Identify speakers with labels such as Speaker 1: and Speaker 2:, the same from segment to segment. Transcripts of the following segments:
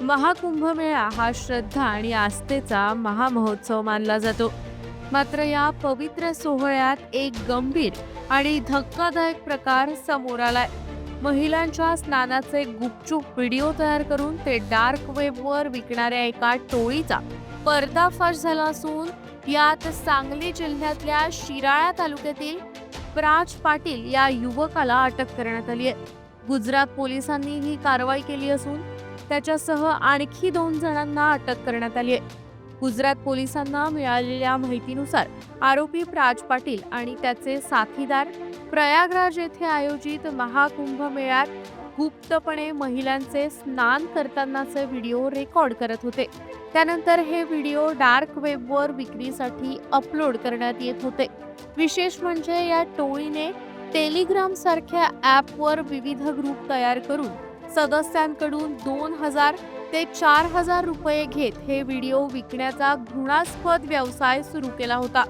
Speaker 1: महाकुंभमेळा हा श्रद्धा आणि आस्थेचा महामहोत्सव मानला जातो. मात्र या पवित्र सोहळ्यात एक गंभीर आणि धक्कादायक प्रकार समोर आलाय. महिलांच्या स्नानाचे गुपचूप व्हिडिओ तयार करून ते डार्क वेबवर विकणाऱ्या एका टोळीचा पर्दाफाश झाला असून यात सांगली जिल्ह्यातल्या शिराळा तालुक्यातील प्राज पाटील या युवकाला अटक करण्यात आली आहे. गुजरात पोलिसांनी ही कारवाई केली असून त्याच्यासह आणखी दोन जणांना अटक करण्यात आली आहे. गुजरात पोलिसांना मिळालेल्या माहितीनुसार आरोपी प्राज पाटील आणि त्याचे साथीदार प्रयागराज येथे आयोजित महाकुंभ मेळ्यात गुप्तपणे महिलांचे स्नान करतानाचे व्हिडिओ रेकॉर्ड करत होते. त्यानंतर हे व्हिडिओ डार्क वेबवर विक्रीसाठी अपलोड करण्यात येत होते. विशेष म्हणजे या टोळीने टेलिग्राम सारख्या ॲपवर विविध ग्रुप तयार करून सदस्यांकडून दोन हजार ते चार हजार रुपये घेत हे व्हिडिओ विकण्याचा घृणास्पद व्यवसाय सुरू केला होता.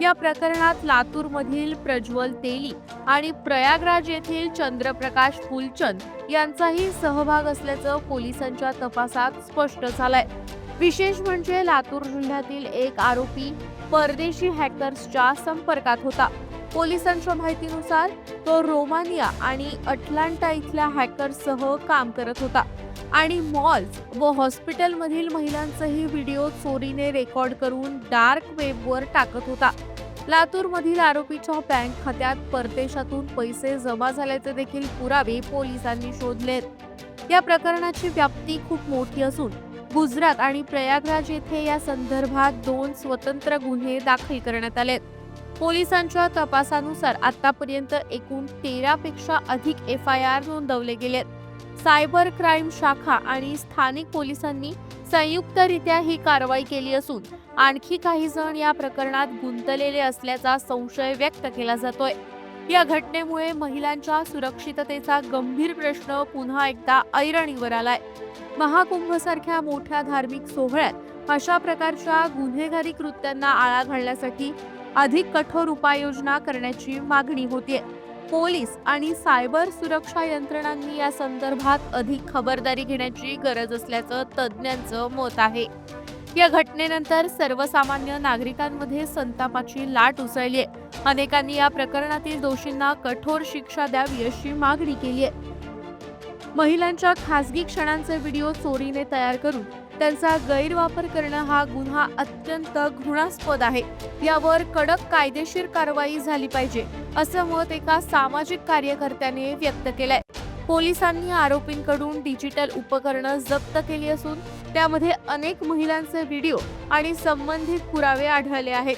Speaker 1: या प्रकरणात लातूरमधील प्रज्वल तेली आणि प्रयागराज येथील चंद्रप्रकाश फुलचंद यांचाही सहभाग असल्याचं पोलिसांच्या तपासात स्पष्ट झालंय. विशेष म्हणजे लातूर जिल्ह्यातील एक आरोपी परदेशी हॅकर्सच्या संपर्कात होता. पोलिसांच्या माहितीनुसार तो रोमानिया आणि अटलांटा इथल्या हॅकर्ससह काम करत होता. आणि मॉल्स व हॉस्पिटलमधील महिलांचंही व्हिडिओ चोरीने रेकॉर्ड करून डार्क वेबवर टाकत होता. लातूरमधील आरोपीच्या बँक खात्यात परदेशातून पैसे जमा झाल्याचे देखील पुरावे पोलिसांनी शोधलेत. या प्रकरणाची व्याप्ती खूप मोठी असून गुजरात आणि प्रयागराज येथे या संदर्भात दोन स्वतंत्र गुन्हे दाखल करण्यात आलेत. पोलिसांच्या तपासानुसार आतापर्यंत एकूण तेरा पेक्षा अधिक एफ आय आर नोंदवले गेलेत. सायबर क्राईम शाखा आणि स्थानिक पोलिसांनी संयुक्तरित्या ही कारवाई केली असून आणखी काही जण या प्रकरणात गुंतलेले असल्याचा संशय व्यक्त केला जातोय. या घटनेमुळे महिलांच्या सुरक्षिततेचा गंभीर प्रश्न पुन्हा एकदा ऐरणीवर आलाय. महाकुंभ सारख्या मोठ्या धार्मिक सोहळ्यात अशा प्रकारच्या गुन्हेगारी कृत्यांना आळा घालण्यासाठी अधिक कठोर उपाययोजना करण्याची मागणी होतीये. पोलीस आणि सायबर सुरक्षा यंत्रणांनी या संदर्भात अधिक खबरदारी घेण्याची गरज असल्याचं तज्ज्ञांचं मत आहे. या घटनेनंतर सर्वसामान्य नागरिकांमध्ये संतापाची लाट उसळली आहे अनेकांनी या प्रकरणातील दोषींना कठोर शिक्षा द्यावी अशी मागणी केली आहे महिलांच्या खासगी क्षणांचे व्हिडिओ चोरीने तयार करून त्यांचा गैरवापर करणं हा गुन्हा अत्यंत घृणास्पद आहे. यावर कडक कायदेशीर कारवाई झाली पाहिजे असं मत एका सामाजिक कार्यकर्त्याने व्यक्त केलंय. पोलिसांनी आरोपींकडून डिजिटल उपकरणं जप्त केली असून त्यामध्ये अनेक महिलांचे व्हिडिओ आणि संबंधित पुरावे आढळले आहेत.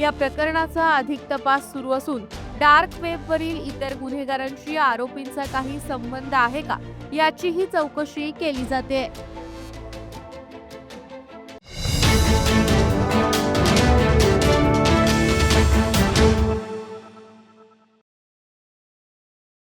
Speaker 1: या प्रकरणाचा अधिक तपास सुरू असून डार्क वेबवरील इतर गुन्हेगारांशी आरोपींचा काही संबंध आहे का? याचीही चौकशी केली जाते.